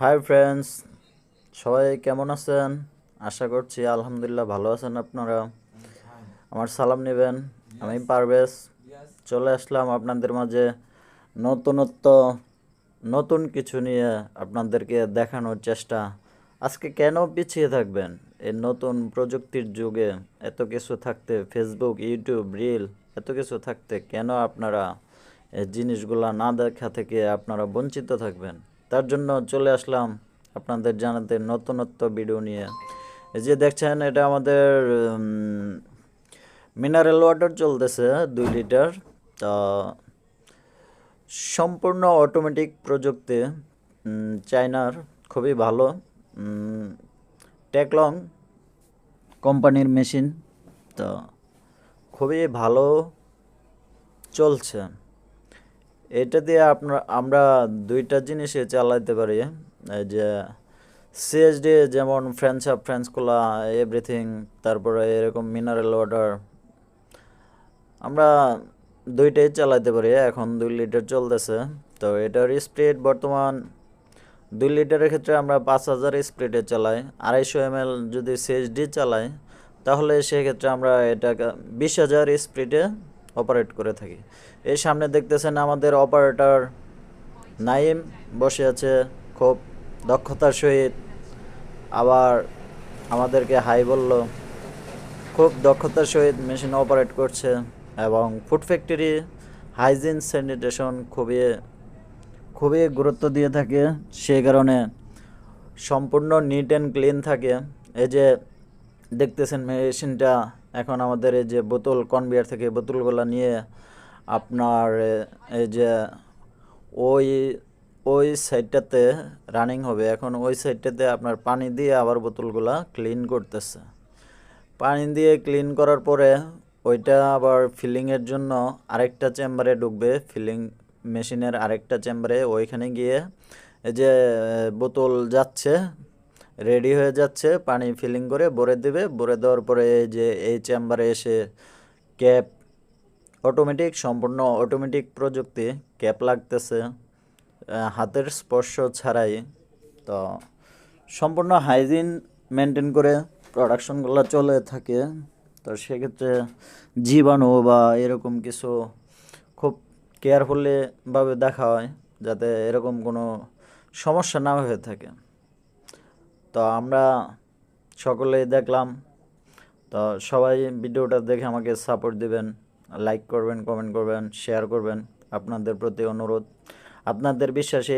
Hi friends সবাই কেমন আছেন? আশা করছি আলহামদুলিল্লাহ ভালো আছেন আপনারা। আমার সালাম নেবেন। আমি পারভেজ। চলে আসলাম আপনাদের মাঝে নতুনত্ব নতুন কিছু নিয়ে আপনাদেরকে দেখানোর চেষ্টা। আজকে কেন পিছিয়ে থাকবেন? এই নতুন প্রযুক্তির যুগে এত কিছু থাকতে ফেসবুক ইউটিউব রিল এত কিছু থাকতে কেন আপনারা এই জিনিসগুলা না দেখা থেকে আপনারা বঞ্চিত থাকবেন? তার জন্য চলে আসলাম আপনাদের জানাতে নতুনত্ব ভিডিও নিয়ে। এই যে দেখছেন, এটা আমাদের মিনারেল ওয়াটার চলতেছে দুই লিটার তা সম্পূর্ণ অটোমেটিক প্রযুক্তি চায়নার, খুবই ভালো। টেকলং কোম্পানির মেশিন তো খুবই ভালো চলছে। এটা দিয়ে আপনার, আমরা দুইটা জিনিসে চালাইতে পারি। এই যে সিএসডি যেমন French up French cola everything তারপরে এরকম মিনারেল ওয়াটার আমরা দুইটাই চালাইতে পারি। এখন দুই লিটার চলতেছে। তো এটার স্পিড বর্তমান দুই লিটারের ক্ষেত্রে আমরা পাঁচ হাজার স্পিডে চালাই। আড়াইশো এম যদি সিএসডি চালাই, তাহলে সেক্ষেত্রে আমরা এটাকে বিশ হাজার স্পিডে অপারেট করে থাকি। এই সামনে দেখতেছেন আমাদের অপারেটর নাইম, বসে আছে খুব দক্ষতার সহিত। আবার আমাদেরকে হাই বলল, খুব দক্ষতার সহিত মেশিন অপারেট করছে এবং ফুড ফ্যাক্টরি হাইজিন স্যানিটেশন খুবই খুবই গুরুত্ব দিয়ে থাকে। সেই কারণে সম্পূর্ণ নিট অ্যান্ড ক্লিন থাকে। এই যে দেখতেছেন মেশিনটা এখন আমাদের এই যে বোতল কনভিয়ার থেকে বোতলগুলো নিয়ে আপনার এই যে ওই ওই সাইডটাতে রানিং হবে। এখন ওই সাইডটাতে আপনার পানি দিয়ে আবার বোতলগুলা ক্লিন করতেছে। পানি দিয়ে ক্লিন করার পরে ওইটা আবার ফিলিংয়ের জন্য আরেকটা চেম্বারে ঢুকবে। ফিলিং মেশিনের আরেকটা চেম্বারে ওইখানে গিয়ে এই যে বোতল যাচ্ছে। রেডি হয়ে যাচ্ছে, পানি ফিলিং করে ভরে দেবে। ভরে দেওয়ার পরে যে এই চেম্বারে এসে ক্যাপ অটোমেটিক সম্পূর্ণ অটোমেটিক প্রযুক্তি, ক্যাপ লাগতেছে হাতের স্পর্শ ছাড়াই। তো সম্পূর্ণ হাইজিন মেনটেন করে প্রোডাকশনগুলো চলে থাকে। তো সেক্ষেত্রে জীবাণু বা এরকম কিছু খুব কেয়ারফুলিভাবে দেখা হয়, যাতে এরকম কোনো সমস্যা না হয়ে থাকে। তো আমরা সকলেই দেখলাম। তো সবাই ভিডিওটা দেখে আমাকে সাপোর্ট দিবেন লাইক করবেন কমেন্ট করবেন শেয়ার করবেন। আপনাদের প্রতি অনুরোধ। আপনাদের বিশ্বাসে